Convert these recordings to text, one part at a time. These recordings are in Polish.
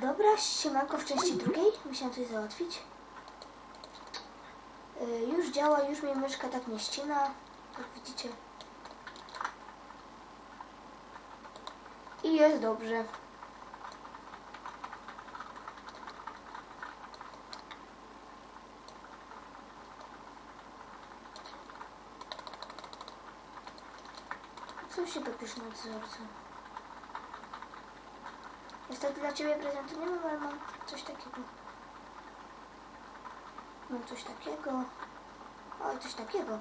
Dobra, siemanko w części drugiej. Musiałam coś załatwić. Y, już działa, już mnie myszka tak nie ścina. Jak widzicie. I jest dobrze. Co się dopisz nad wzorcem? Niestety dla Ciebie prezentu nie mam, ale mam coś takiego. Mam coś takiego. O, coś takiego.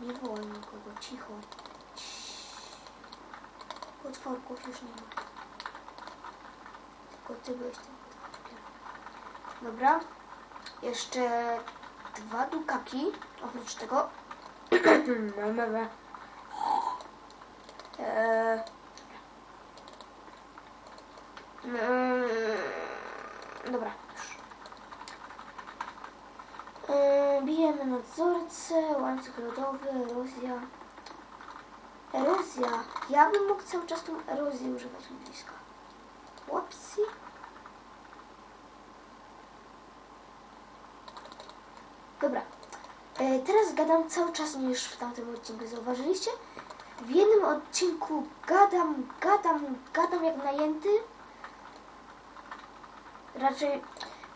Nie wołaj nikogo, cicho. Potworków już nie ma. Tylko Ty byłeś. Dobra. Jeszcze dwa dukaki. Oprócz tego. eee, Mm, Dobra, już. Yy, bijemy nadzorcę, łańcuch lodowy, erozja. Erozja. Ja bym mógł cały czas tą erozję używać blisko. Łapsi. Dobra. Yy, teraz gadam cały czas niż w tamtym odcinku. Zauważyliście? W jednym odcinku gadam, gadam, gadam jak najęty raczej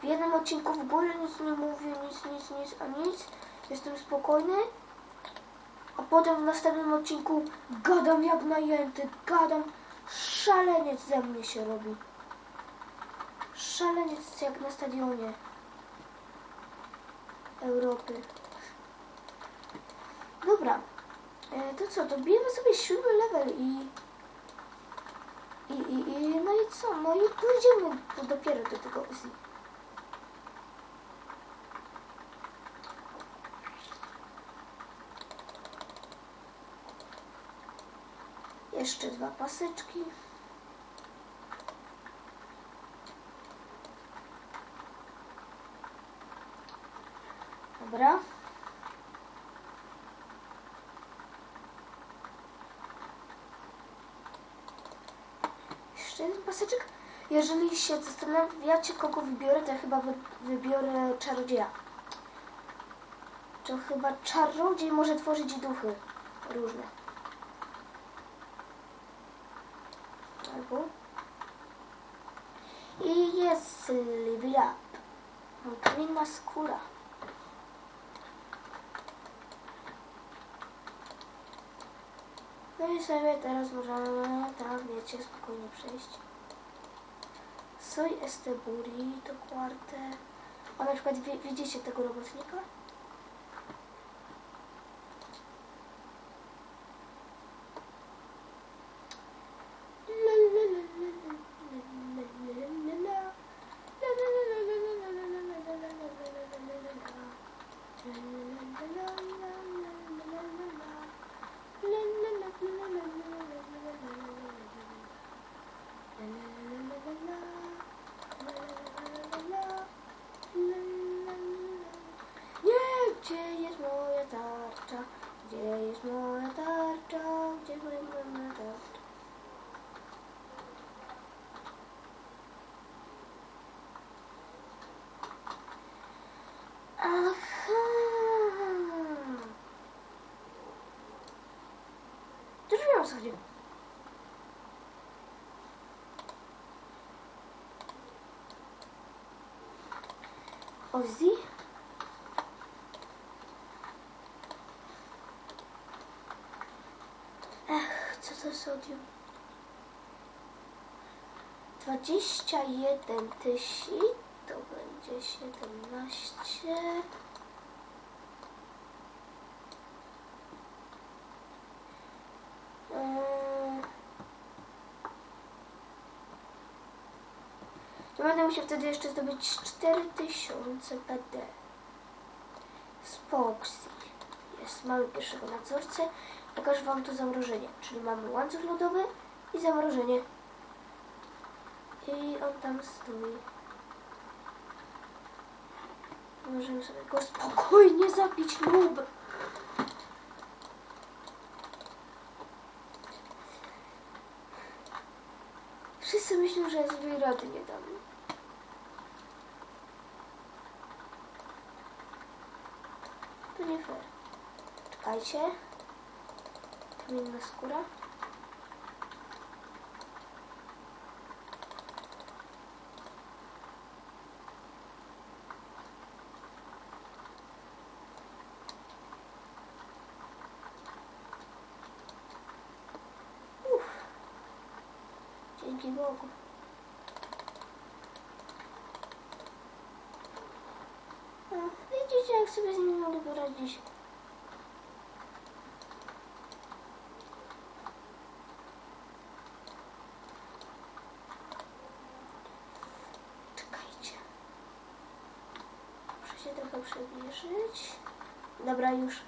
w jednym odcinku w ogóle nic nie mówię, nic, nic, nic, a nic. Jestem spokojny. A potem w następnym odcinku gadam jak najęty, gadam. Szaleniec ze mnie się robi. Szaleniec jak na stadionie Europy. Dobra. E, to co, dobijemy sobie siódmy level i i, i, i no i co? No i pójdziemy dopiero do tego Uzi. Jeszcze dwa paseczki. Dobra. Jeden paseczek. Jeżeli się zastanawiacie, kogo wybiorę, to chyba wy, wybiorę czarodzieja. To chyba czarodziej może tworzyć duchy różne. Albo... I jest Up. Mam skóra. I sobie teraz możemy, tak wiecie, spokojnie przejść. Soy este burrito cuarte. O na przykład wi- widzicie tego robotnika? Tarcza? Aha. To już wiem o co chodzi. Ozzy? Co to sodium? 21 tysięcy to będzie 17. Eee, To będę musiał wtedy jeszcze zdobyć 4000 PD. Spoxy. Jest, mamy pierwszego nadzorcę. Pokażę Wam tu zamrożenie. Czyli mamy łańcuch lodowy i zamrożenie. I on tam stoi. Możemy sobie go spokojnie zabić, noob. Wszyscy myślą, że ja sobie rady nie dam. To nie fair. Czekajcie. Skóra. Uff. Dzięki Bogu. O, widzicie, jak sobie z nim mogę poradzić. Się trochę przybliżyć. Dobra, już.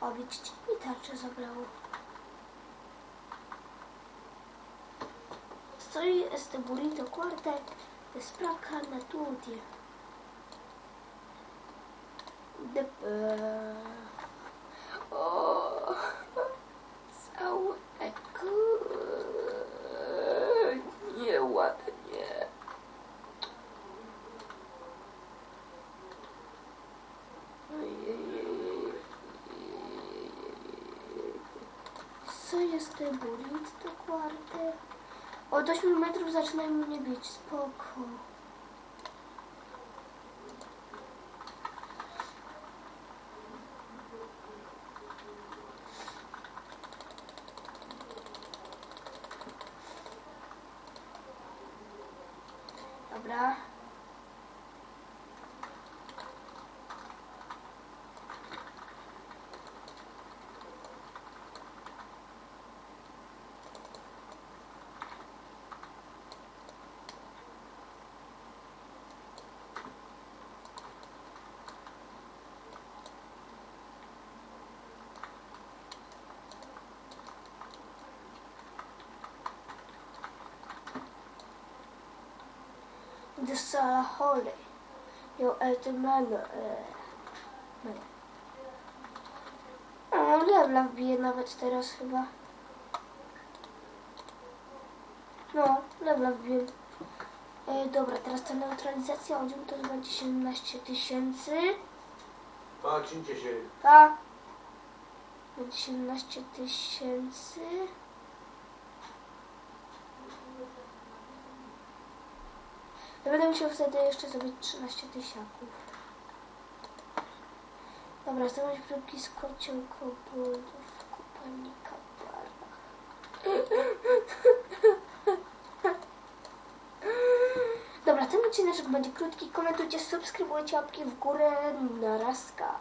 O, widzicie, mi tarczę zabrało. Soy este burrito corte de spraca na tutti. De... Eee, o, całe ku... Nieładnie. Co jest ten bulit dokładnie? Od 8 metrów zaczynają mnie bić, spoko. Dobra. De sala Holly. Jouw hermano. E, o, lewla wbije nawet teraz chyba. No, lewla wbiję. E, dobra, teraz ta neutralizacja oddziału to będzie 17 tysięcy. Patrzcie się. A. Będzie 17 tysięcy. Ja będę musiał wtedy jeszcze zrobić 13 tysiaków. Dobra, zrobić próbki z kocioł koboldów kupanika Dobra, ten odcinek będzie krótki. Komentujcie, subskrybujcie, łapki w górę. Narazka.